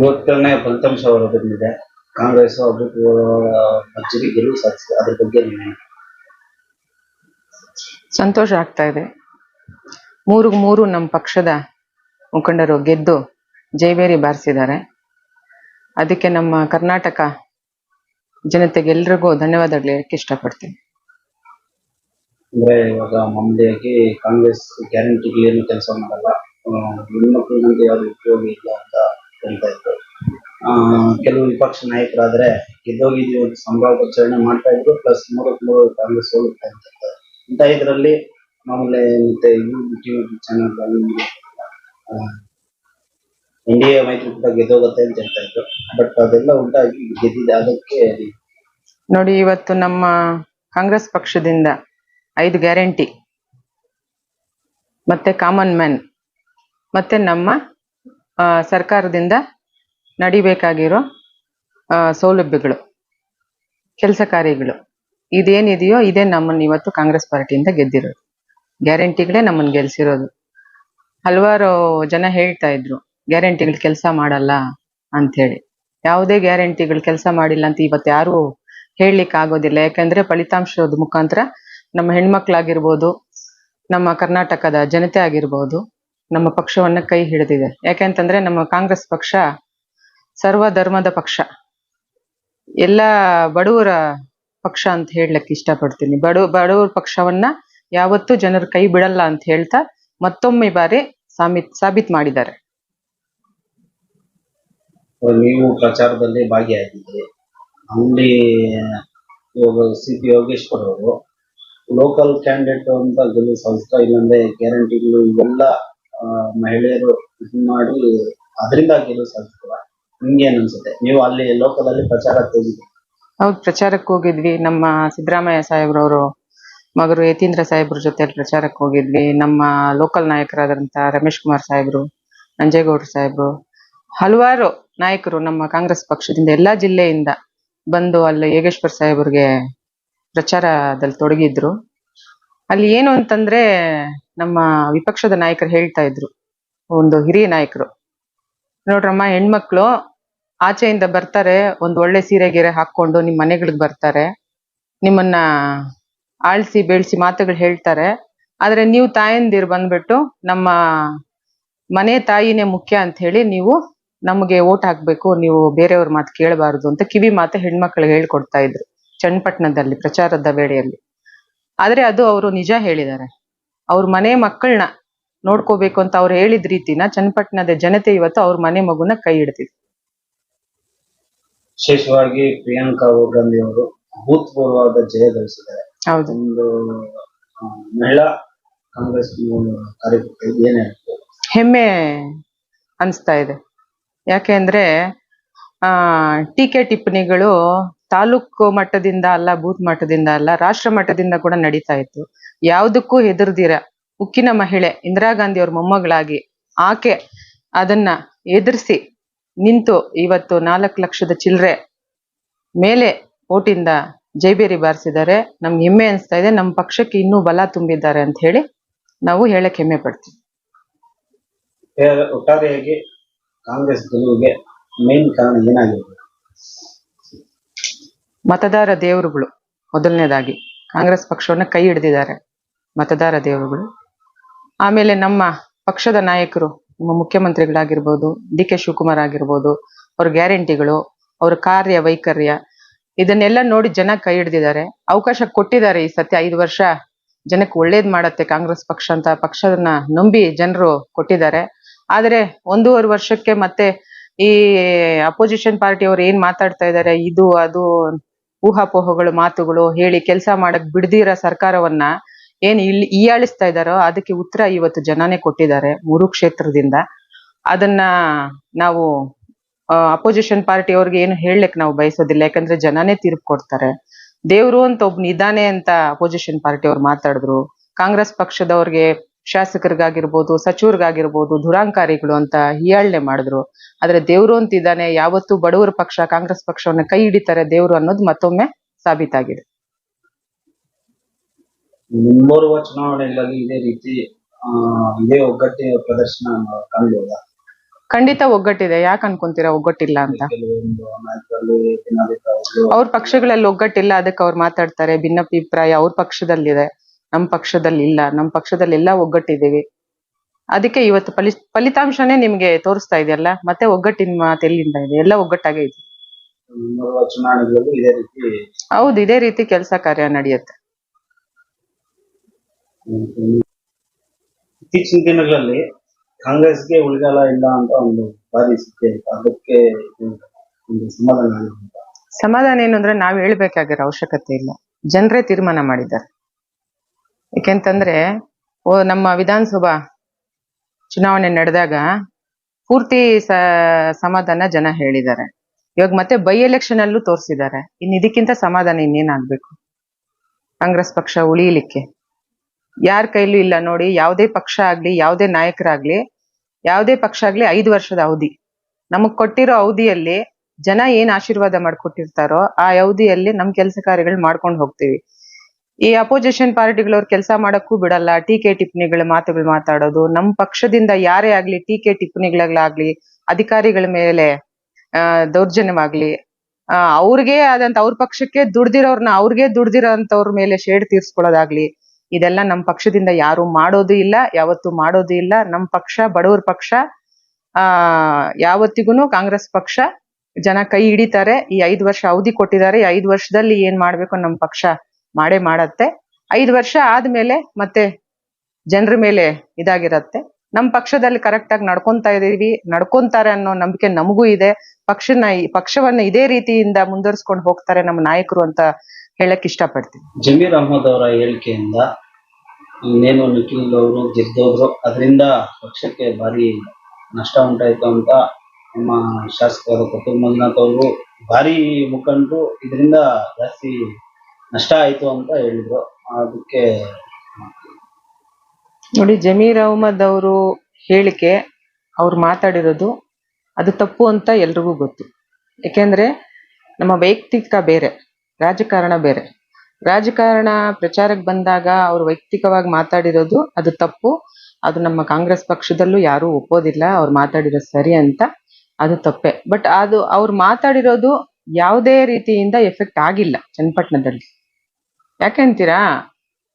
ಇವತ್ತನೇ ಫಲಿತಾಂಶ ಬಂದಿದೆ. ಕಾಂಗ್ರೆಸ್ ಅಭೂತಪೂರ್ವ ಮಜ್ಜಿಗೆ ಗೆಲುವು ಸಾಧಿಸಿದೆ. ಅದ್ರ ಬಗ್ಗೆ ಸಂತೋಷ ಆಗ್ತಾ ಇದೆ. ಮೂರು ಮೂರು ನಮ್ಮ ಪಕ್ಷದ ಮುಖಂಡರು ಗೆದ್ದು ಜೈಬೇರಿ ಬಾರಿಸಿದ್ದಾರೆ. ಅದಕ್ಕೆ ನಮ್ಮ ಕರ್ನಾಟಕ ಜನತೆಗೆಲ್ರಿಗೂ ಧನ್ಯವಾದಗಳು ಹೇಳಕ್ಕೆ ಇಷ್ಟಪಡ್ತೀನಿ. ಅಂದ್ರೆ ಇವಾಗ ಮಾಮೂಲಿಯಾಗಿ ಕಾಂಗ್ರೆಸ್ ಗ್ಯಾರಂಟಿಗಳೇನು ಕೆಲಸ ಮಾಡಲ್ಲ. ಹೆಣ್ಮಕ್ಳು ನಮ್ಗೆ ಯಾವ್ದು ಉಪಯೋಗ ಇಲ್ಲ ಅಂತ ಹೇಳ್ತಾ ಇದ್ರು. ಕೆಲವು ವಿಪಕ್ಷ ನಾಯಕರಾದ್ರೆ ಗೆದ್ದೋಗಿದ್ದೀವಿ ಒಂದು ಸಂಭ್ರಮಾಚರಣೆ ಮಾಡ್ತಾ ಇದ್ರು ಪ್ಲಸ್ ಮೂರಕ್ಕೆ ಮೂರು ಕಾಂಗ್ರೆಸ್ ಹೋಗುತ್ತೆ ಅಂತ ಹೇಳ್ತಾರೆ. ಇಂಥ ಇದರಲ್ಲಿ ಮಾಮೂಲಿ ಮತ್ತೆ YouTube channel N D A ಮೈತ್ರಿಕೂಟ ಗೆದ್ದೋಗುತ್ತೆ ಅಂತ ಹೇಳ್ತಾ ಇದ್ರು. ಬಟ್ ಅದೆಲ್ಲ ಉಂಟಾಗಿ ಗೆದ್ದಿದೆ. ಅದಕ್ಕೆ ನೋಡಿ, ಇವತ್ತು ನಮ್ಮ ಕಾಂಗ್ರೆಸ್ ಪಕ್ಷದಿಂದ ಐದು ಗ್ಯಾರಂಟಿ. ಮತ್ತೆ ಕಾಮನ್ ಮ್ಯಾನ್. ಮತ್ತೆ ನಮ್ಮ ಸರ್ಕಾರದಿಂದ ನಡಿಬೇಕಾಗಿರೋ ಸೌಲಭ್ಯಗಳು, ಕೆಲಸ ಕಾರ್ಯಗಳು ಇದೇನಿದೆಯೋ ಇದೇ ನಮ್ಮನ್ನು ಇವತ್ತು ಕಾಂಗ್ರೆಸ್ ಪಾರ್ಟಿಯಿಂದ ಗೆದ್ದಿರೋದು. ಗ್ಯಾರಂಟಿಗಳೇ ನಮ್ಮನ್ನು ಗೆಲ್ಸಿರೋದು. ಹಲವಾರು ಜನ ಹೇಳ್ತಾ ಇದ್ರು, ಗ್ಯಾರಂಟಿಗಳು ಕೆಲಸ ಮಾಡಲ್ಲ ಅಂತ ಹೇಳಿ ಯಾವುದೇ ಗ್ಯಾರಂಟಿಗಳು ಕೆಲಸ ಮಾಡಿಲ್ಲ ಅಂತ ಇವತ್ತು ಯಾರು ಹೇಳಲಿಕ್ಕೆ ಆಗೋದಿಲ್ಲ. ಯಾಕಂದ್ರೆ ಫಲಿತಾಂಶದ ಮುಖಾಂತರ ನಮ್ಮ ಹೆಣ್ಮಕ್ಳಾಗಿರ್ಬೋದು, ನಮ್ಮ ಕರ್ನಾಟಕದ ಜನತೆ ಆಗಿರ್ಬೋದು, ನಮ್ಮ ಪಕ್ಷವನ್ನ ಕೈ ಹಿಡಿದಿದೆ. ಯಾಕೆಂತಂದ್ರೆ ನಮ್ಮ ಕಾಂಗ್ರೆಸ್ ಪಕ್ಷ ಸರ್ವ ಧರ್ಮದ ಪಕ್ಷ. ಎಲ್ಲ ಬಡವರ ಪಕ್ಷ ಅಂತ ಹೇಳಲಿಕ್ಕೆ ಇಷ್ಟಪಡ್ತೀನಿ. ಬಡವ, ಬಡವರ ಪಕ್ಷವನ್ನ ಯಾವತ್ತೂ ಜನರು ಕೈ ಬಿಡಲ್ಲ ಅಂತ ಹೇಳ್ತಾ ಮತ್ತೊಮ್ಮೆ ಬಾರಿ ಸಾಬೀತ್ ಸಾಬೀತ್ ಮಾಡಿದ್ದಾರೆ. ನೀವು ಪ್ರಚಾರದಲ್ಲಿ ಭಾಗಿಯಾಗಿದ್ರಿ ಅಲ್ಲಿ ಇವಾಗ ಸಿ ಪಿ ಯೋಗೇಶ್ವರ್ ಅವರು ಲೋಕಲ್ ಕ್ಯಾಂಡಿಡೇಟ್ ಅಂತ ಸಂಸ್ಥೆ ಇಲ್ಲಂದ್ರೆ ಗ್ಯಾರಂಟಿಗಳು ಇವೆಲ್ಲ ಮಹಿಳೆಯರು ಮಾಡಿ, ಅದರಿಂದ ಗೆಲುವು ಸಾಧಿಸ್ತಾರ ನಿಮ್ಗೆ ಏನ್ ಅನ್ಸುತ್ತೆ ನೀವು ಅಲ್ಲಿ ಲೋಕದಲ್ಲಿ ಪ್ರಚಾರಕ್ಕೆ ಹೋಗಿದ್ರಿ. ಹೌದು, ಪ್ರಚಾರಕ್ಕೆ ಹೋಗಿದ್ವಿ. ನಮ್ಮ ಸಿದ್ದರಾಮಯ್ಯ ಸಾಹೇಬ್ರವರು, ಮಗರು ಯತೀಂದ್ರ ಸಾಹೇಬ್ರ ಜೊತೆ ಪ್ರಚಾರಕ್ಕೆ ಹೋಗಿದ್ವಿ. ನಮ್ಮ ಲೋಕಲ್ ನಾಯಕರಾದಂತ ರಮೇಶ್ ಕುಮಾರ್ ಸಾಹೇಬ್ರು, ನಂಜೇಗೌಡ್ರ ಸಾಹೇಬ್ರು, ಹಲವಾರು ನಾಯಕರು ನಮ್ಮ ಕಾಂಗ್ರೆಸ್ ಪಕ್ಷದಿಂದ ಎಲ್ಲಾ ಜಿಲ್ಲೆಯಿಂದ ಬಂದು ಅಲ್ಲಿ ಯೋಗೇಶ್ವರ್ ಸಾಹೇಬ್ರಿಗೆ ಪ್ರಚಾರದಲ್ಲಿ ತೊಡಗಿದ್ರು. ಅಲ್ಲಿ ಏನು ಅಂತಂದ್ರೆ ನಮ್ಮ ವಿಪಕ್ಷದ ನಾಯಕರು ಹೇಳ್ತಾ ಇದ್ರು. ಒಂದು ಹಿರಿಯ ನಾಯಕರು. ನೋಡ್ರಮ್ಮ, ಹೆಣ್ಮಕ್ಳು ಆಚೆಯಿಂದ ಬರ್ತಾರೆ, ಒಂದು ಒಳ್ಳೆ ಸೀರೆ ಗೀರೆ ಹಾಕೊಂಡು ನಿಮ್ ಮನೆಗಳಿಗೆ ಬರ್ತಾರೆ. ನಿಮ್ಮನ್ನ ಆಳ್ಸಿ, ಬೆಳ್ಸಿ ಮಾತುಗಳು ಹೇಳ್ತಾರೆ. ಆದ್ರೆ ನೀವು ತಾಯಂದಿರು ಬಂದ್ಬಿಟ್ಟು ನಮ್ಮ ಮನೆ ತಾಯಿನೇ ಮುಖ್ಯ ಅಂತ ಹೇಳಿ ನೀವು ನಮಗೆ ಓಟ್ ಹಾಕ್ಬೇಕು, ನೀವು ಬೇರೆಯವ್ರ ಮಾತು ಕೇಳಬಾರದು ಅಂತ ಕಿವಿ ಮಾತು ಹೆಣ್ಮಕ್ಳಿಗೆ ಹೇಳ್ಕೊಡ್ತಾ ಇದ್ರು ಚನ್ನಪಟ್ಟಣದಲ್ಲಿ ಪ್ರಚಾರದ ವೇಳೆಯಲ್ಲಿ. ಆದ್ರೆ ಅದು ಅವರು ನಿಜ ಹೇಳಿದ್ದಾರೆ. ಅವ್ರ ಮನೆ ಮಕ್ಕಳನ್ನ ನೋಡ್ಕೋಬೇಕು ಅಂತ ಅವ್ರು ಹೇಳಿದ ರೀತಿನ ಚನ್ನಪಟ್ಟಣದ ಜನತೆ ಇವತ್ತು ಅವ್ರ ಮನೆ ಮಗುನ ಕೈ ಹಿಡ್ತಿದೆ ವಿಶೇಷವಾಗಿ ಪ್ರಿಯಾಂಕಾ ಗಾಂಧಿ ಅವರು ಅಭೂತಪೂರ್ವವಾದ ಜಯ ಗಳಿಸಿದ್ದಾರೆ. ಹೌದು. ಒಂದು ಆ, ಮಹಿಳಾ ಕಾಂಗ್ರೆಸ್ ಕಾರ್ಯಕರ್ತರಿಗೆ ಏನ್ ಹೇಳ್ತಾರೆ? ಹೆಮ್ಮೆ ಅನಿಸ್ತಾ ಇದೆ. ಯಾಕೆ ಅಂದ್ರೆ ಆ ಟೀಕೆ ಟಿಪ್ಪಣಿಗಳು ತಾಲೂಕು ಮಟ್ಟದಿಂದ ಅಲ್ಲ ಬೂತ್ ಮಟ್ಟದಿಂದ ಅಲ್ಲ ರಾಷ್ಟ್ರ ಮಟ್ಟದಿಂದ ಕೂಡ ನಡೀತಾ ಇತ್ತು. ಯಾವುದಕ್ಕೂ ಹೆದರ್ದಿರ ಉಕ್ಕಿನ ಮಹಿಳೆ ಇಂದಿರಾ ಗಾಂಧಿ ಅವ್ರ ಮೊಮ್ಮಗಳಾಗಿ ಆಕೆ ಅದನ್ನ ಎದುರಿಸಿ ನಿಂತು ಇವತ್ತು ನಾಲ್ಕು ಲಕ್ಷದ ಚಿಲ್ಲರೆ ಮೇಲೆ ಓಟಿಂದ ಜೈಬೇರಿ ಬಾರಿಸಿದ್ದಾರೆ. ನಮ್ಗೆ ಹೆಮ್ಮೆ ಅನಿಸ್ತಾ ಇದೆ. ನಮ್ಮ ಪಕ್ಷಕ್ಕೆ ಇನ್ನೂ ಬಲ ತುಂಬಿದ್ದಾರೆ ಅಂತ ಹೇಳಿ ನಾವು ಹೇಳಕ್ ಹೆಮ್ಮೆ ಪಡ್ತೀವಿ. ಒಟ್ಟಾರೆಯಾಗಿ ಕಾಂಗ್ರೆಸ್ ಗೆಲುವಿಗೆ ಮೇನ್ ಕಾರಣ ಏನಾಗಿದೆ ಮತದಾರ ದೇವರುಗಳು ಮೊದಲನೇದಾಗಿ ಕಾಂಗ್ರೆಸ್ ಪಕ್ಷವನ್ನ ಕೈ ಹಿಡಿದಿದ್ದಾರೆ ಮತದಾರ ದೇವರುಗಳು. ಆಮೇಲೆ ನಮ್ಮ ಪಕ್ಷದ ನಾಯಕರು ನಮ್ಮ ಮುಖ್ಯಮಂತ್ರಿಗಳಾಗಿರ್ಬೋದು ಡಿ ಕೆ ಶಿವಕುಮಾರ್ ಆಗಿರ್ಬೋದು, ಅವ್ರ ಗ್ಯಾರಂಟಿಗಳು, ಅವ್ರ ಕಾರ್ಯ, ವೈಖರ್ಯ, ಇದನ್ನೆಲ್ಲ ನೋಡಿ ಜನ ಕೈ ಹಿಡಿದಿದ್ದಾರೆ. ಅವಕಾಶ ಕೊಟ್ಟಿದ್ದಾರೆ ಈ ಸತ್ಯ ಐದು ವರ್ಷ. ಜನಕ್ಕೆ ಒಳ್ಳೇದ್ ಮಾಡತ್ತೆ ಕಾಂಗ್ರೆಸ್ ಪಕ್ಷ ಅಂತ ಪಕ್ಷದನ್ನ ನಂಬಿ ಜನರು ಕೊಟ್ಟಿದ್ದಾರೆ. ಆದ್ರೆ ಒಂದೂವರೆ ವರ್ಷಕ್ಕೆ ಮತ್ತೆ ಈ ಅಪೋಸಿಷನ್ ಪಾರ್ಟಿ ಅವ್ರು ಏನ್ ಮಾತಾಡ್ತಾ ಇದ್ದಾರೆ, ಇದು, ಅದು, ಊಹಾಪೋಹಗಳು, ಮಾತುಗಳು ಹೇಳಿ ಕೆಲಸ ಮಾಡಕ್ ಬಿಡದಿರ ಸರ್ಕಾರವನ್ನ ಏನ್ ಇಲ್ಲಿ ಹೀಯಾಳಿಸ್ತಾ ಇದಾರೋ ಅದಕ್ಕೆ ಉತ್ತರ ಇವತ್ತು ಜನನೇ ಕೊಟ್ಟಿದ್ದಾರೆ ಮೂರು ಕ್ಷೇತ್ರದಿಂದ. ಅದನ್ನ ನಾವು ಅಪೋಸಿಷನ್ ಪಾರ್ಟಿ ಅವ್ರಿಗೆ ಏನು ಹೇಳಲಿಕ್ಕೆ ನಾವು ಬಯಸೋದಿಲ್ಲ, ಯಾಕಂದ್ರೆ ಜನನೇ ತೀರ್ಪು ಕೊಡ್ತಾರೆ. ದೇವ್ರು ಅಂತ ಒಬ್ನು ಇದ್ದಾನೆ ಅಂತ ಅಪೋಸಿಷನ್ ಪಾರ್ಟಿ ಅವ್ರು ಮಾತಾಡಿದ್ರು. ಕಾಂಗ್ರೆಸ್ ಪಕ್ಷದವ್ರಿಗೆ ಶಾಸಕರಿಗಾಗಿರ್ಬೋದು, ಸಚಿವರಿಗಾಗಿರ್ಬೋದು, ದುರಾಂಕಾರಿಗಳು ಅಂತ ಹೀಯಾಳ್ನೆ ಮಾಡಿದ್ರು. ಆದ್ರೆ ದೇವ್ರು ಅಂತ ಇದ್ದಾನೆ, ಯಾವತ್ತೂ ಬಡವರ ಪಕ್ಷ, ಕಾಂಗ್ರೆಸ್ ಪಕ್ಷವನ್ನ ಕೈ ಹಿಡಿತಾರೆ ದೇವ್ರು ಅನ್ನೋದು ಮತ್ತೊಮ್ಮೆ ಸಾಬೀತಾಗಿದೆ. ಮುಂಬರುವ ಚುನಾವಣೆಗಳಲ್ಲಿ ಇದೇ ರೀತಿ ಆ, ಇದೇ ಒಗ್ಗಟ್ಟಿನ ಪ್ರದರ್ಶನ ಕಾಣಬಹುದ ಖಂಡಿತ ಒಗ್ಗಟ್ಟಿದೆ. ಯಾಕೆ ಅನ್ಕೊಂತೀರಾ ಒಗ್ಗಟ್ಟಿಲ್ಲ ಅಂತ? ಕೆಲವೊಂದು ನಾಯಕರಲ್ಲಿ ಭಿನ್ನಾಭಿಪ್ರಾಯಗಳು ಅವ್ರ ಪಕ್ಷಗಳಲ್ಲಿ ಒಗ್ಗಟ್ಟಿಲ್ಲ ಅದಕ್ಕೆ ಅವ್ರು ಮಾತಾಡ್ತಾರೆ. ಭಿನ್ನಾಭಿಪ್ರಾಯ ಅವ್ರ ಪಕ್ಷದಲ್ಲಿದೆ. ನಮ್ಮ ಪಕ್ಷದಲ್ಲಿ ಇಲ್ಲ. ನಮ್ಮ ಪಕ್ಷದಲ್ಲಿ ಎಲ್ಲ ಒಗ್ಗಟ್ಟಿದ್ದೀವಿ. ಅದಕ್ಕೆ ಇವತ್ತು ಫಲಿ ಫಲಿತಾಂಶನೇ ನಿಮ್ಗೆ ತೋರಿಸ್ತಾ ಇದೆಯಲ್ಲ? ಮತ್ತೆ ಒಗ್ಗಟ್ಟಿನ ಮಾತು ಎಲ್ಲಿಂದ ಇದೆ? ಎಲ್ಲ ಒಗ್ಗಟ್ಟಾಗೇ ಇದೆ. ಮುಂಬರುವ ಚುನಾವಣೆಗಳಲ್ಲೂ ಇದೇ ರೀತಿ ಹೌದು ಇದೇ ರೀತಿ ಕೆಲಸ ಕಾರ್ಯ ನಡೆಯುತ್ತೆ. ಇತ್ತೀಚಿನ ದಿನಗಳಲ್ಲಿ ಕಾಂಗ್ರೆಸ್ಗೆ ಉಳಿಗಾಲ ಇಲ್ಲ ಅಂತ ಒಂದು ಬಾರಿ ಸುದ್ದಿ ಅದಕ್ಕೆ ಒಂದು ಸಮಾಧಾನ. ಸಮಾಧಾನ ಏನು ಅಂದ್ರೆ ನಾವ್ ಹೇಳ್ಬೇಕಾಗಿರೋ ಅವಶ್ಯಕತೆ ಇಲ್ಲ. ಜನರೇ ತೀರ್ಮಾನ ಮಾಡಿದ್ದಾರೆ. ಯಾಕೆಂತಂದ್ರೆ ಓ, ನಮ್ಮ ವಿಧಾನಸಭಾ ಚುನಾವಣೆ ನಡೆದಾಗ ಪೂರ್ತಿ ಸಮಾಧಾನ ಜನ ಹೇಳಿದ್ದಾರೆ. ಇವಾಗ ಮತ್ತೆ ಬೈ ಎಲೆಕ್ಷನ್ ಅಲ್ಲೂ ತೋರಿಸಿದ್ದಾರೆ. ಇನ್ನು ಇದಕ್ಕಿಂತ ಸಮಾಧಾನ ಇನ್ನೇನಾಗ್ಬೇಕು? ಕಾಂಗ್ರೆಸ್ ಪಕ್ಷ ಉಳಿಯಲಿಕ್ಕೆ ಯಾರ ಕೈಲೂ ಇಲ್ಲ ನೋಡಿ, ಯಾವುದೇ ಪಕ್ಷ ಆಗ್ಲಿ, ಯಾವುದೇ ನಾಯಕರಾಗ್ಲಿ, ಯಾವುದೇ ಪಕ್ಷ ಆಗ್ಲಿ ಐದು ವರ್ಷದ ಅವಧಿ. ನಮಗ್ ಕೊಟ್ಟಿರೋ ಅವಧಿಯಲ್ಲಿ ಜನ ಏನ್ ಆಶೀರ್ವಾದ ಮಾಡ್ಕೊಟ್ಟಿರ್ತಾರೋ ಆ ಅವಧಿಯಲ್ಲಿ ನಮ್ ಕೆಲಸ ಕಾರ್ಯಗಳು ಮಾಡ್ಕೊಂಡು ಹೋಗ್ತೀವಿ. ಈ ಅಪೋಸಿಷನ್ ಪಾರ್ಟಿಗಳವ್ರು ಕೆಲಸ ಮಾಡಕ್ಕೂ ಬಿಡಲ್ಲ, ಟೀಕೆ ಟಿಪ್ಪಣಿಗಳ ಮಾತುಗಳು ಮಾತಾಡೋದು. ನಮ್ ಪಕ್ಷದಿಂದ ಯಾರೇ ಆಗ್ಲಿ, ಟೀಕೆ ಟಿಪ್ಪಣಿಗಳಾಗ್ಲಿ, ಅಧಿಕಾರಿಗಳ ಮೇಲೆ ದೌರ್ಜನ್ಯವಾಗ್ಲಿ ಅವ್ರಿಗೆ ಆದಂತ, ಅವ್ರ ಪಕ್ಷಕ್ಕೆ ದುಡ್ದಿರೋರ್ನ ಅವ್ರಿಗೆ ದುಡ್ದಿರೋ ಅಂತವ್ರ ಮೇಲೆ ಶೇಡ್ ತೀರ್ಸ್ಕೊಳ್ಳೋದಾಗ್ಲಿ ಇದೆಲ್ಲ ನಮ್ಮ ಪಕ್ಷದಿಂದ ಯಾರು ಮಾಡೋದು ಇಲ್ಲ, ಯಾವತ್ತು ಮಾಡೋದು ಇಲ್ಲ. ನಮ್ಮ ಪಕ್ಷ, ಬಡವ್ರ ಪಕ್ಷ, ಆ ಯಾವತ್ತಿಗೂ ಕಾಂಗ್ರೆಸ್ ಪಕ್ಷ ಜನ ಕೈ ಹಿಡಿತಾರೆ. ಈ ಐದು ವರ್ಷ ಅವಧಿ ಕೊಟ್ಟಿದ್ದಾರೆ. ಈ ಐದು ವರ್ಷದಲ್ಲಿ ಏನ್ ಮಾಡ್ಬೇಕು ನಮ್ಮ ಪಕ್ಷ ಮಾಡೇ ಮಾಡತ್ತೆ. ಐದು ವರ್ಷ ಆದ್ಮೇಲೆ ಮತ್ತೆ ಜನರ ಮೇಲೆ ಇದಾಗಿರತ್ತೆ. ನಮ್ಮ ಪಕ್ಷದಲ್ಲಿ ಕರೆಕ್ಟ್ ಆಗಿ ನಡ್ಕೊಂತಾ ಇದೀವಿ. ನಡ್ಕೊಂತಾರೆ ಅನ್ನೋ ನಂಬಿಕೆ ನಮಗೂ ಇದೆ. ಪಕ್ಷನ, ಪಕ್ಷವನ್ನ ಇದೇ ರೀತಿಯಿಂದ ಮುಂದುವರಿಸ್ಕೊಂಡು ಹೋಗ್ತಾರೆ ನಮ್ಮ ನಾಯಕರು ಅಂತ ಹೇಳಕ್ ಇಷ್ಟಪಡ್ತೀನಿ. ಜಮೀರ್ ಅಹಮದ್ ಅವರ ಹೇಳಿಕೆಯಿಂದ ಇನ್ನೇನು ನಿಖಿಲ್ ಅವರು ಗೆದ್ದೋದ್ರು ಅದರಿಂದ ಪಕ್ಷಕ್ಕೆ ಭಾರಿ ನಷ್ಟ ಉಂಟಾಯ್ತು ಅಂತ ನಮ್ಮ ಶಾಸಕರು ಕಪಿಲ್ ಮಂಜುನಾಥ್ ಅವರು ಭಾರಿ ಮುಖಂಡರು ಇದರಿಂದ ಜಾಸ್ತಿ ನಷ್ಟ ಆಯ್ತು ಅಂತ ಹೇಳಿದ್ರು. ಅದಕ್ಕೆ ನೋಡಿ ಜಮೀರ್ ಅಹಮದ್ ಅವರು ಹೇಳಿಕೆ ಅವ್ರು ಮಾತಾಡಿರೋದು ಅದು ತಪ್ಪು ಅಂತ ಎಲ್ರಿಗೂ ಗೊತ್ತು. ಯಾಕೆಂದ್ರೆ ನಮ್ಮ ವೈಯಕ್ತಿಕ ಬೇರೆ. ರಾಜಕಾರಣ ಬೇರೆ. ರಾಜಕಾರಣ ಪ್ರಚಾರಕ್ಕೆ ಬಂದಾಗ ಅವ್ರು ವೈಯಕ್ತಿಕವಾಗಿ ಮಾತಾಡಿರೋದು ಅದು ತಪ್ಪು. ಅದು ನಮ್ಮ ಕಾಂಗ್ರೆಸ್ ಪಕ್ಷದಲ್ಲೂ ಯಾರೂ ಒಪ್ಪೋದಿಲ್ಲ, ಅವ್ರು ಮಾತಾಡಿರೋದು ಸರಿ ಅಂತ ಅದು ತಪ್ಪೆ. ಬಟ್ ಅದು ಅವ್ರು ಮಾತಾಡಿರೋದು ಯಾವುದೇ ರೀತಿಯಿಂದ ಎಫೆಕ್ಟ್ ಆಗಿಲ್ಲ ಚನ್ನಪಟ್ಟಣದಲ್ಲಿ. ಯಾಕೆಂತೀರಾ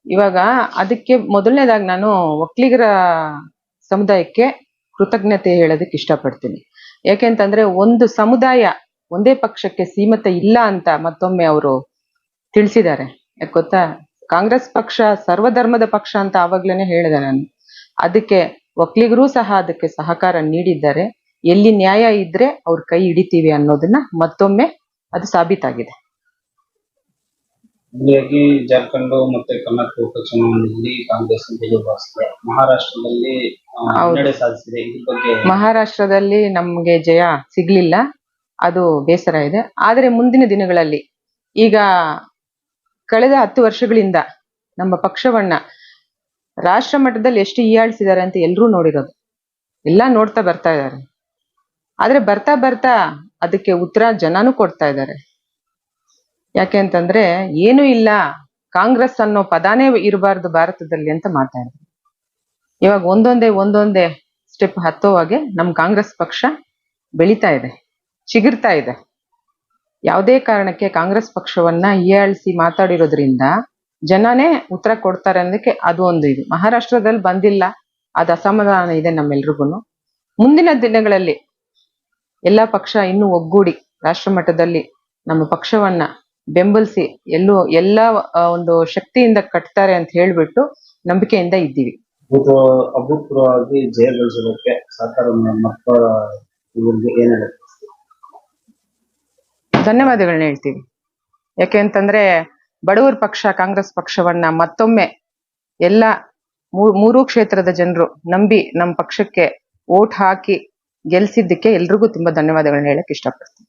ಇವಾಗ ಅದಕ್ಕೆ ಮೊದಲನೇದಾಗಿ ನಾನು ಒಕ್ಕಲಿಗರ ಸಮುದಾಯಕ್ಕೆ ಕೃತಜ್ಞತೆ ಹೇಳೋದಕ್ಕೆ ಇಷ್ಟಪಡ್ತೀನಿ. ಯಾಕೆಂತಂದ್ರೆ ಒಂದು ಸಮುದಾಯ ಒಂದೇ ಪಕ್ಷಕ್ಕೆ ಸೀಮಿತ ಇಲ್ಲ ಅಂತ ಮತ್ತೊಮ್ಮೆ ಅವರು ತಿಳಿಸಿದ್ದಾರೆ. ಯಾಕೆ ಗೊತ್ತಾ? ಕಾಂಗ್ರೆಸ್ ಪಕ್ಷ ಸರ್ವಧರ್ಮದ ಪಕ್ಷ ಅಂತ ಆವಾಗ್ಲೇನೆ ಹೇಳಿದೆ ನಾನು. ಅದಕ್ಕೆ ಒಕ್ಕಲಿಗರೂ ಸಹ ಅದಕ್ಕೆ ಸಹಕಾರ ನೀಡಿದ್ದಾರೆ. ಎಲ್ಲಿ ನ್ಯಾಯ ಇದ್ರೆ ಅವ್ರ ಕೈ ಹಿಡಿತೀವಿ ಅನ್ನೋದನ್ನ ಮತ್ತೊಮ್ಮೆ ಅದು ಸಾಬೀತಾಗಿದೆ. ಹಾಗಾಗಿ ಜಾರ್ಖಂಡ್ ಮತ್ತೆ ಕರ್ನಾಟಕ ಉಪಚುನಾವಣೆಯಲ್ಲಿ ಕಾಂಗ್ರೆಸ್ ಮಹಾರಾಷ್ಟ್ರದಲ್ಲಿ ಮಹಾರಾಷ್ಟ್ರದಲ್ಲಿ ನಮ್ಗೆ ಜಯ ಸಿಗ್ಲಿಲ್ಲ. ಅದು ಬೇಸರ ಇದೆ. ಆದರೆ ಮುಂದಿನ ದಿನಗಳಲ್ಲಿ ಈಗ ಕಳೆದ ಹತ್ತು ವರ್ಷಗಳಿಂದ ನಮ್ಮ ಪಕ್ಷವನ್ನ ರಾಷ್ಟ್ರ ಮಟ್ಟದಲ್ಲಿ ಎಷ್ಟು ಹೀಯಾಳಿಸಿದ್ದಾರೆ ಅಂತ ಎಲ್ಲರೂ ನೋಡಿರೋದು. ಎಲ್ಲ ನೋಡ್ತಾ ಬರ್ತಾ ಇದ್ದಾರೆ. ಆದರೆ ಬರ್ತಾ ಬರ್ತಾ ಅದಕ್ಕೆ ಉತ್ತರ ಜನನೂ ಕೊಡ್ತಾ ಇದ್ದಾರೆ. ಯಾಕೆ ಅಂತಂದ್ರೆ ಏನೂ ಇಲ್ಲ, ಕಾಂಗ್ರೆಸ್ ಅನ್ನೋ ಪದಾನೇ ಇರಬಾರ್ದು ಭಾರತದಲ್ಲಿ ಅಂತ ಮಾತಾಡಿದ್ರು ಇವಾಗ ಒಂದೊಂದೇ ಒಂದೊಂದೇ ಸ್ಟೆಪ್ ಹತ್ತೋವಾಗೆ ನಮ್ಮ ಕಾಂಗ್ರೆಸ್ ಪಕ್ಷ ಬೆಳೀತಾ ಇದೆ. ಚಿಗುರ್ತಾ ಇದೆ. ಯಾವುದೇ ಕಾರಣಕ್ಕೆ ಕಾಂಗ್ರೆಸ್ ಪಕ್ಷವನ್ನ ಹೀಯಾಳಿಸಿ ಮಾತಾಡಿರೋದ್ರಿಂದ ಜನನೇ ಉತ್ತರ ಕೊಡ್ತಾರೆ ಅನ್ನೋದಕ್ಕೆ ಅದು ಒಂದು ಇದು. ಮಹಾರಾಷ್ಟ್ರದಲ್ಲಿ ಬಂದಿಲ್ಲ. ಅದು ಅಸಮಾಧಾನ ಇದೆ ನಮ್ಮೆಲ್ರಿಗೂ. ಮುಂದಿನ ದಿನಗಳಲ್ಲಿ ಎಲ್ಲ ಪಕ್ಷ ಇನ್ನೂ ಒಗ್ಗೂಡಿ ರಾಷ್ಟ್ರ ಮಟ್ಟದಲ್ಲಿ ನಮ್ಮ ಪಕ್ಷವನ್ನ ಬೆಂಬಲಿಸಿ ಎಲ್ಲೂ ಎಲ್ಲ ಒಂದು ಶಕ್ತಿಯಿಂದ ಕಟ್ತಾರೆ ಅಂತ ಹೇಳ್ಬಿಟ್ಟು ನಂಬಿಕೆಯಿಂದ ಇದ್ದೀವಿ. ಅಭೂತ ಅಭೂತಪೂರ್ವವಾಗಿ ಜಯ ಗಳಿಸೋದಕ್ಕೆ ಸರ್ಕಾರ ಮಕ್ಕಳ ಇವ್ರಿಗೆ ಏನ್ ಹೇಳುತ್ತೆ ಧನ್ಯವಾದಗಳನ್ನ ಹೇಳ್ತೀವಿ. ಯಾಕೆ ಅಂತಂದ್ರೆ ಬಡವರ ಪಕ್ಷ, ಕಾಂಗ್ರೆಸ್ ಪಕ್ಷವನ್ನ ಮತ್ತೊಮ್ಮೆ ಎಲ್ಲ ಮೂರು ಕ್ಷೇತ್ರದ ಜನರು ನಂಬಿ ನಮ್ಮ ಪಕ್ಷಕ್ಕೆ ವೋಟ್ ಹಾಕಿ ಗೆಲ್ಸಿದ್ದಕ್ಕೆ ಎಲ್ರಿಗೂ ತುಂಬಾ ಧನ್ಯವಾದಗಳನ್ನ ಹೇಳಕ್ ಇಷ್ಟಪಡ್ತೀನಿ.